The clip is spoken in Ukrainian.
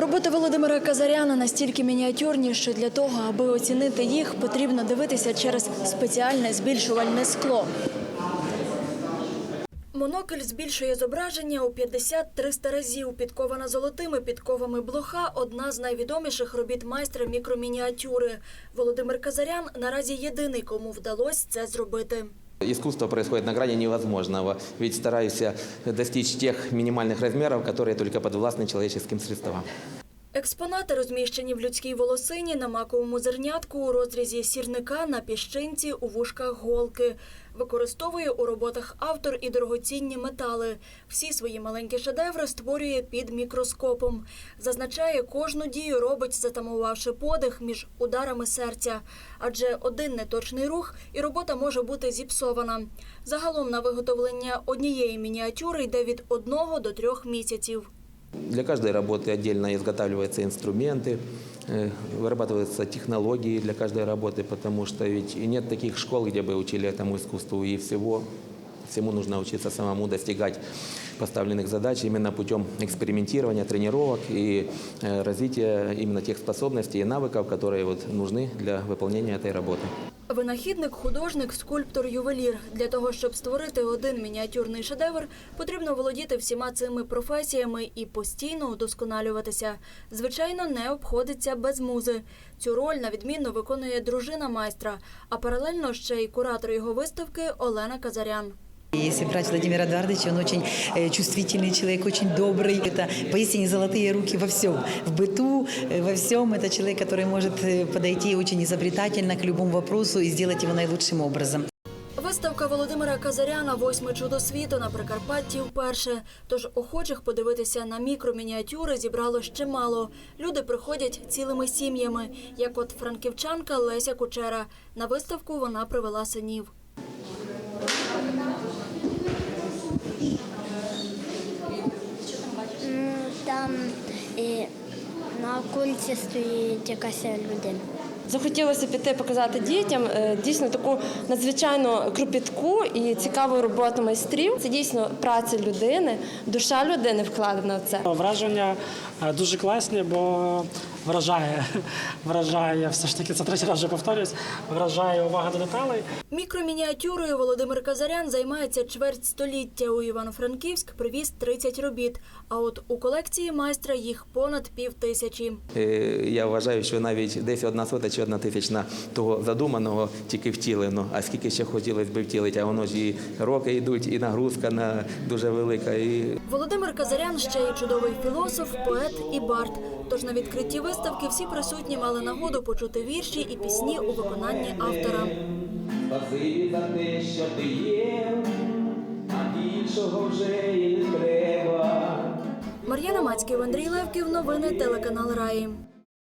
Роботи Володимира Казаряна настільки мініатюрні, що для того, аби оцінити їх, потрібно дивитися через спеціальне збільшувальне скло. Монокль збільшує зображення у 50-300 разів. Підкована золотими підковами блоха – одна з найвідоміших робіт майстра мікромініатюри. Володимир Казарян наразі єдиний, кому вдалося це зробити. Искусство происходит на грани невозможного, ведь стараюсь я достичь тех минимальных размеров, которые только подвластны человеческим средствам. Експонати розміщені в людській волосині, на маковому зернятку, у розрізі сірника, на піщинці, у вушках голки. Використовує у роботах автор і дорогоцінні метали. Всі свої маленькі шедеври створює під мікроскопом. Зазначає, кожну дію робить, затамувавши подих між ударами серця. Адже один неточний рух і робота може бути зіпсована. Загалом на виготовлення однієї мініатюри йде від одного до трьох місяців. Для каждой работы отдельно изготавливаются инструменты, э, вырабатываются технологии для каждой работы, потому что ведь и нет таких школ, где бы учили этому искусству и всего. Всему нужно учиться самому достигать поставленных задач именно путем экспериментирования, тренировок и э, развития именно тех способностей и навыков, которые вот нужны для выполнения этой работы. Винахідник, художник, скульптор, ювелір. Для того, щоб створити один мініатюрний шедевр, потрібно володіти всіма цими професіями і постійно удосконалюватися. Звичайно, не обходиться без музи. Цю роль на відмінно виконує дружина майстра, а паралельно ще й куратор його виставки Олена Казарян. Если брать Владимира Эдуардовича, он очень э, чувствительный человек, очень добрый. Это поистине золотые руки во всем. В быту, э, во всем. Это человек, который может э, подойти очень изобретательно к любому вопросу и сделать его наилучшим образом. Виставка Володимира Казаряна Восьме чудо світу на Прикарпатті вперше. Тож охочих подивитися на мікромініатюри зібрало ще мало. Люди приходять цілими сім'ями, як от франківчанка Леся Кучера. На виставку вона привела синів. На кульці стоїть якась людина. Захотілося піти показати дітям е, дійсно таку надзвичайно кропітку і цікаву роботу майстрів. Це дійсно праця людини, душа людини вкладена в це. Враження е, дуже класні, бо вражає, вражає все ж таки, це третій раз вже повторюсь, вражає увага до деталей. Мікромініатюрою Володимир Казарян займається чверть століття. У Івано-Франківськ привіз 30 робіт. А от у колекції майстра їх понад пів тисячі. Е, Я вважаю, що навіть десь одна сота чи одна тисячна того задуманого тільки втілено. А скільки ще хотілося б втілити, а воно ж і роки йдуть, і нагрузка на дуже велика. І Володимир Казарян ще й чудовий філософ, поет і бард. Тож на відкритті виставки всі присутні мали нагоду почути вірші і пісні у виконанні автора. Спасибі за те, що ти є, а більшого вже і не треба. Мар'яна Мацьків, Андрій Левків. Новини телеканал Раї.